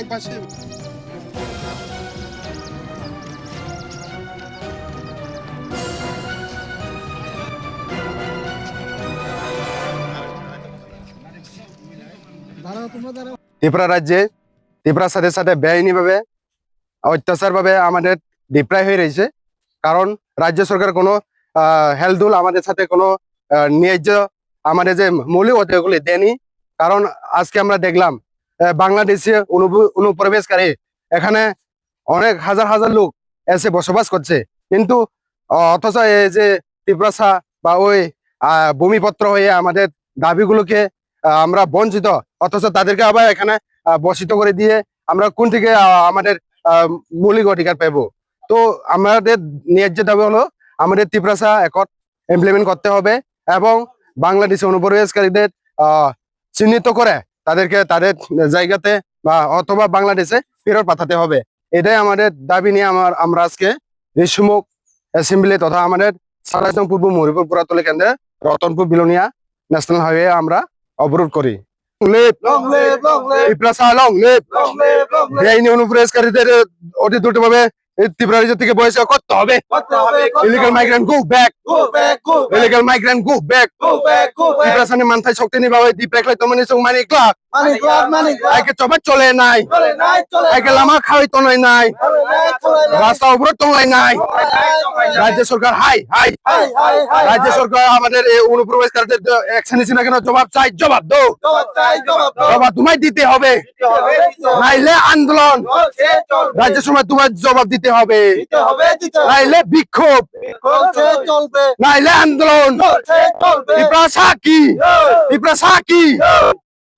এক পাশে। ত্রিপুরা রাজ্যে ত্রিপুরার সাথে সাথে বেআইনিভাবে অত্যাচারভাবে আমাদের ডিপ্রায় হয়ে রয়েছে। কারণ রাজ্য সরকার কোনো হেলদুল আমাদের সাথে কোনো ন্যায্য আমাদের যে মৌলিক অধিকারগুলি দেয়নি। কারণ আজকে আমরা দেখলাম বাংলাদেশে অনুপ- অনুপ্রবেশকারী। এখানে অনেক হাজার হাজার লোক এসে বসবাস করছে। কিন্তু অথচ এই যে ত্রিপুরা বা ওই ভূমিপত্র হয়ে আমাদের দাবিগুলোকে আমরা বঞ্চিত। অথচ তাদেরকে আবার এখানে বসিত করে দিয়ে আমরা কোন থেকে আমাদের মৌলিক অধিকার পাবো তো আমাদের ন্যায্য দাবি হলো, আমাদের ত্রিপ্রাসা একট ইমপ্লিমেন্ট করতে হবে এবং বাংলাদেশে অনুপ্রবেশকারীদের চিহ্নিত করে তাদেরকে তাদের জায়গাতে বা অথবা বাংলাদেশে ফেরত পাঠাতে হবে। এটাই আমাদের দাবি নিয়ে আমার আমরা আজকে ঋষিমুখ অ্যাসেম্বলি তথা আমাদের সারাজং পূর্ব মরিপুর পুরাতলী কেন্দ্রে রতনপুর বিলোনিয়া ন্যাশনাল হাইওয়ে আমরা অবরোধ করি। অনুপ্রবেশকারীদের অতি দ্রুত ভাবে ত্রিপুরা রাজ্য থেকে বয়স করতে হবে? Illegal migrant go back illegal migrant go back Tripura সামনে মানথাই শক্তি হয় দ্বীপ রেখলে তোমার নিচে মানি আইকে চবা চলে নাই। আইকে লামা খাওয়াই তো নাই। নাই চলে নাই! রাস্তা রাজ্য সরকার হাই হাই রাজ্য সরকার আমাদের এই অনুপ্রবেশকারীদের অ্যাকশন নিচ্ছে না কেন? জবাব চাই জবাব দো জবাব তোমায় দিতে হবে। নাইলে আন্দোলন। রাজ্য সময় তোমার জবাব দিতে দিতে হবে। নাইলে বিক্ষোভ। নাইলে আন্দোলন। চলবে। কি? কি?